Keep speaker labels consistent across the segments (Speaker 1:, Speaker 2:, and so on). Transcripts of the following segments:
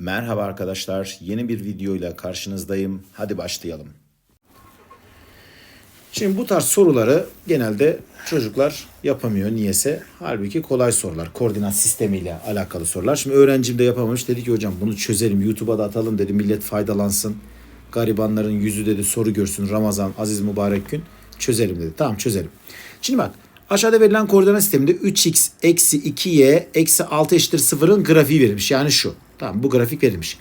Speaker 1: Merhaba arkadaşlar. Yeni bir videoyla karşınızdayım. Hadi başlayalım. Şimdi bu tarz soruları genelde çocuklar yapamıyor niyese. Halbuki kolay sorular. Koordinat sistemiyle alakalı sorular. Şimdi öğrencim de yapamamış. Dedi ki hocam bunu çözelim. YouTube'a da atalım dedi. Millet faydalansın. Garibanların yüzü dedi soru görsün. Ramazan, aziz mübarek gün. Çözelim dedi. Tamam çözelim. Şimdi bak aşağıda verilen koordinat sisteminde 3x eksi 2y eksi 6 eşittir 0'ın grafiği verilmiş. Yani şu. Tamam bu grafik verilmiş.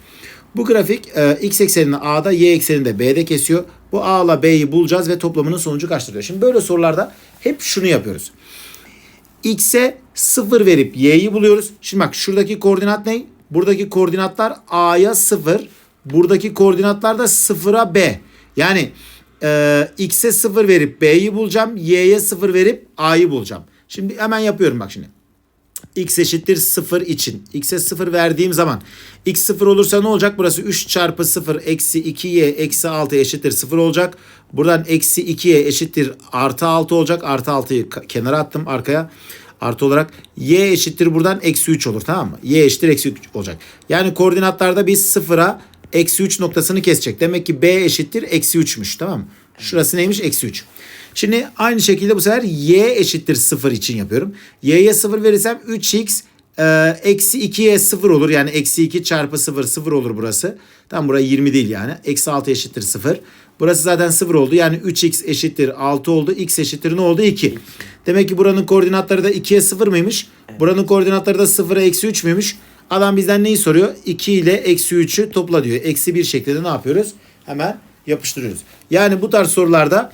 Speaker 1: Bu grafik e, x eksenini A'da y ekseninde B'de kesiyor. Bu A ile B'yi bulacağız ve toplamının sonucu kaçtır diyor. Şimdi böyle sorularda hep şunu yapıyoruz. X'e 0 verip Y'yi buluyoruz. Şimdi bak şuradaki koordinat ne? Buradaki koordinatlar A'ya 0. Buradaki koordinatlar da 0'a B. Yani e, X'e 0 verip B'yi bulacağım. Y'ye 0 verip A'yı bulacağım. Şimdi hemen yapıyorum bak şimdi x eşittir 0 için. x'e 0 verdiğim zaman x 0 olursa ne olacak? Burası 3 çarpı 0 eksi 2y eksi 6 eşittir 0 olacak. Buradan eksi 2y eşittir artı 6 olacak. Artı 6'yı kenara attım arkaya. Artı olarak y eşittir buradan eksi 3 olur tamam mı? y eşittir eksi 3 olacak. Yani koordinatlarda biz sıfıra eksi 3 noktasını kesecek. Demek ki b eşittir eksi 3'müş tamam mı? Şurası neymiş? Eksi 3. Şimdi aynı şekilde bu sefer y eşittir 0 için yapıyorum. y'ye 0 verirsem 3x e, eksi 2y 0 olur. Yani eksi 2 çarpı 0 0 olur burası. Tam burası 20 değil yani. Eksi 6 eşittir 0. Burası zaten 0 oldu. Yani 3x eşittir 6 oldu. x eşittir ne oldu? 2. Demek ki buranın koordinatları da 2'ye 0 mıymış? Buranın koordinatları da 0'a eksi 3 müymüş? Adam bizden neyi soruyor? 2 ile eksi 3'ü topla diyor. Eksi 1 şeklinde ne yapıyoruz? Hemen yapıştırıyoruz. Yani bu tarz sorularda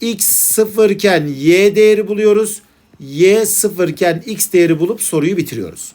Speaker 1: x 0 iken y değeri buluyoruz. y 0 iken x değeri bulup soruyu bitiriyoruz.